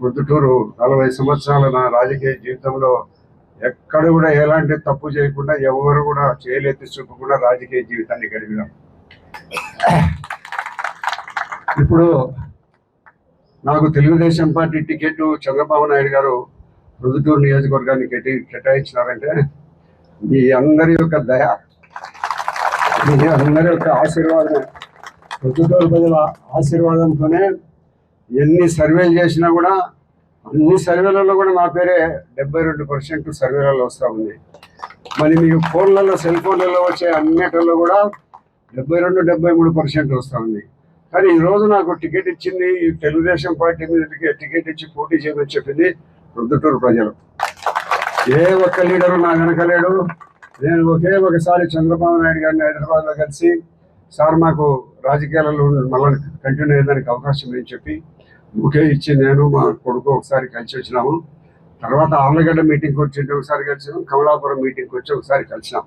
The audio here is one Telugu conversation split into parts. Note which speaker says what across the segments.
Speaker 1: పొద్దుటూరు నలభై సంవత్సరాల నా రాజకీయ జీవితంలో ఎక్కడ కూడా ఎలాంటి తప్పు చేయకుండా ఎవరు కూడా చేయలెత్తి చూపకుండా రాజకీయ జీవితాన్ని గడిపినాం. ఇప్పుడు నాకు తెలుగుదేశం పార్టీ టికెట్ చంద్రబాబు నాయుడు గారు రుదుటూరు నియోజకవర్గాన్ని కేటి కేటాయించినారంటే మీ అందరి యొక్క దయ మీ అందరి యొక్క ఆశీర్వాదం రుదుటూరు ప్రజల ఆశీర్వాదంతోనే ఎన్ని సర్వేలు చేసినా కూడా అన్ని సర్వేలలో కూడా నా పేరే డెబ్బై రెండు పర్సెంట్ సర్వేలలో వస్తూ ఉంది. మరి మీకు ఫోన్లలో సెల్ ఫోన్లలో వచ్చే అన్నిటిలో కూడా డెబ్బై రెండు డెబ్బై మూడు పర్సెంట్ వస్తూ ఉంది. కానీ ఈరోజు నాకు టికెట్ ఇచ్చింది ఈ తెలుగుదేశం పార్టీ మీద టికెట్ ఇచ్చి పోటీ చేయమని చెప్పింది ప్రొద్దుటూరు ప్రజలు. ఏ ఒక్క లీడరు నా వెనక లేడు. నేను ఒకే ఒకసారి చంద్రబాబు నాయుడు గారిని హైదరాబాద్లో కలిసి సార్ మాకు రాజకీయాలలో మళ్ళీ కంటిన్యూ అయ్యేదానికి అవకాశం లేని చెప్పి ఒకే ఇచ్చి నేను మా కొడుకు ఒకసారి కలిసి వచ్చినాము. తర్వాత ఆమ్లగడ్డ మీటింగ్కి వచ్చింటే ఒకసారి కలిసినాం కమలాపురం మీటింగ్కి వచ్చి ఒకసారి కలిసినాం.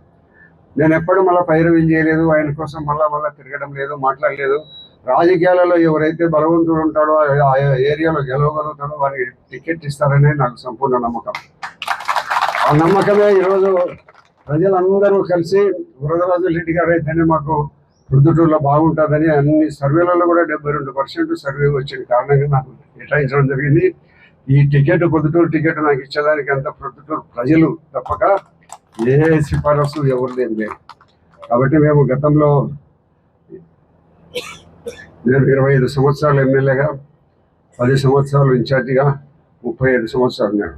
Speaker 1: నేను ఎప్పుడు మళ్ళీ పైరవీలు చేయలేదు ఆయన కోసం మళ్ళీ మళ్ళీ తిరగడం లేదు మాట్లాడలేదు. రాజకీయాలలో ఎవరైతే బలవంతుడు ఉంటాడో ఆ- ఆ ఏరియాలో గెలవగలుగుతాడో వారికి టికెట్ ఇస్తారనే నాకు సంపూర్ణ నమ్మకం. ఆ నమ్మకమే ఈరోజు ప్రజలందరూ కలిసి వరదరాజు రెడ్డి గారు అయితేనే మాకు ప్రొద్దుటూరులో బాగుంటుందని అన్ని సర్వేలలో కూడా డెబ్బై రెండు పర్సెంట్ సర్వే వచ్చిన కారణంగా నాకు కేటాయించడం జరిగింది. ఈ టికెట్ పొద్దుటూరు టికెట్ నాకు ఇచ్చేదానికి అంత ప్రొద్దుటూరు ప్రజలు తప్పక ఏ సిఫారసు ఎవరు లేదు లేదు కాబట్టి మేము గతంలో నేను ఇరవై ఐదు సంవత్సరాలు ఎమ్మెల్యేగా పది సంవత్సరాలు ఇన్ఛార్జిగా ముప్పై ఐదు సంవత్సరాలు నేను.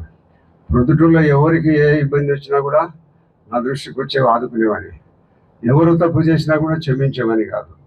Speaker 1: ప్రొద్దుటూరులో ఎవరికి ఏ ఇబ్బంది వచ్చినా కూడా నా దృష్టికి వచ్చే ఆదుకునేవాడిని. ఎవరు తప్పు చేసినా కూడా క్షమించమని కాదు.